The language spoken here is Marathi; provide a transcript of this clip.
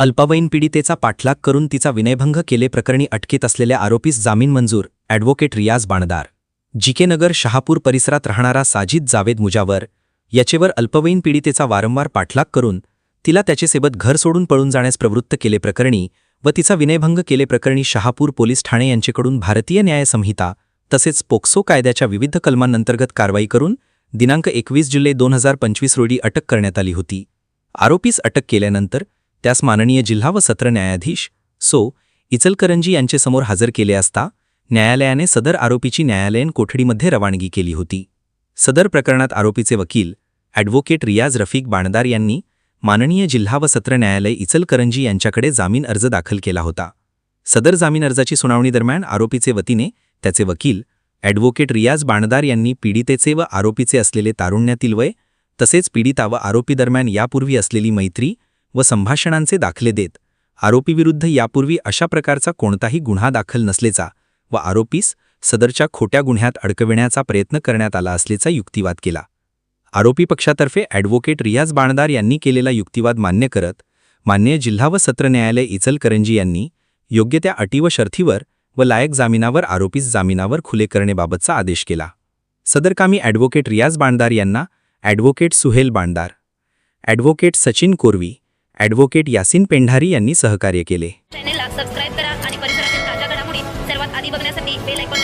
अल्पवयीन पीडितेचा पाठलाग करून तिचा विनयभंग केलेप्रकरणी अटकेत असलेल्या आरोपीस जामीन मंजूर ॲडव्होकेट रियाज बाणदार. जीके नगर शहापूर परिसरात राहणारा साजिद जावेद मुजावर याचेवर अल्पवयीन पीडितेचा वारंवार पाठलाग करून तिला त्याचेसोबत घर सोडून पळून जाण्यास प्रवृत्त केलेप्रकरणी व तिचा विनयभंग केलेप्रकरणी शहापूर पोलीस ठाणे यांच्याकडून भारतीय न्याय संहिता तसेच पोक्सो कायद्याच्या विविध कलमांअंतर्गत कारवाई करून दिनांक एकवीस जुलै दोन हजार पंचवीस रोजी अटक करण्यात आली होती. आरोपीस अटक केल्यानंतर त्यास माननीय जिल्हा व सत्र न्यायाधीश सो इचलकरंजी यांचेसमोर हजर केले असता न्यायालयाने सदर आरोपीची न्यायालयीन कोठडीमध्ये रवानगी केली होती. सदर प्रकरणात आरोपीचे वकील ॲडव्होकेट रियाज रफीक बाणदार यांनी माननीय जिल्हा व सत्र न्यायालय इचलकरंजी यांच्याकडे जामीन अर्ज दाखल केला होता. सदर जामीन अर्जाची सुनावणी दरम्यान आरोपीचे वतीने त्याचे वकील ॲडव्होकेट रियाज बाणदार यांनी पीडितेचे व आरोपीचे असलेले तारुण्यातील वय तसेच पीडिता व आरोपी दरम्यान यापूर्वी असलेली मैत्री व संभाषणांचे दाखले देत आरोपीविरुद्ध यापूर्वी अशा प्रकारचा कोणताही गुन्हा दाखल नसल्याचा व आरोपीस सदरच्या खोट्या गुन्ह्यात अडकविण्याचा प्रयत्न करण्यात आला असल्याचा युक्तिवाद केला. आरोपी पक्षातर्फे ॲडव्होकेट रियाज बाणदार यांनी केलेला युक्तिवाद मान्य करत मान्य जिल्हा व सत्र न्यायालय इचलकरंजी यांनी योग्य त्या अटी व शर्थीवर व लायक जामिनावर आरोपीस जामिनावर खुले करण्याबाबतचा आदेश केला. सदरकामी ॲडव्होकेट रियाज बाणदार यांना advocate Suhel Bandar advocate Sachin Korvi advocate Yasin Pendhari यांनी सहकार्य केले. चॅनेलला सबस्क्राईब करा आणि परिसरातील ताज्या घडामोडी सर्वात आधी बघण्यासाठी बेल आयकॉन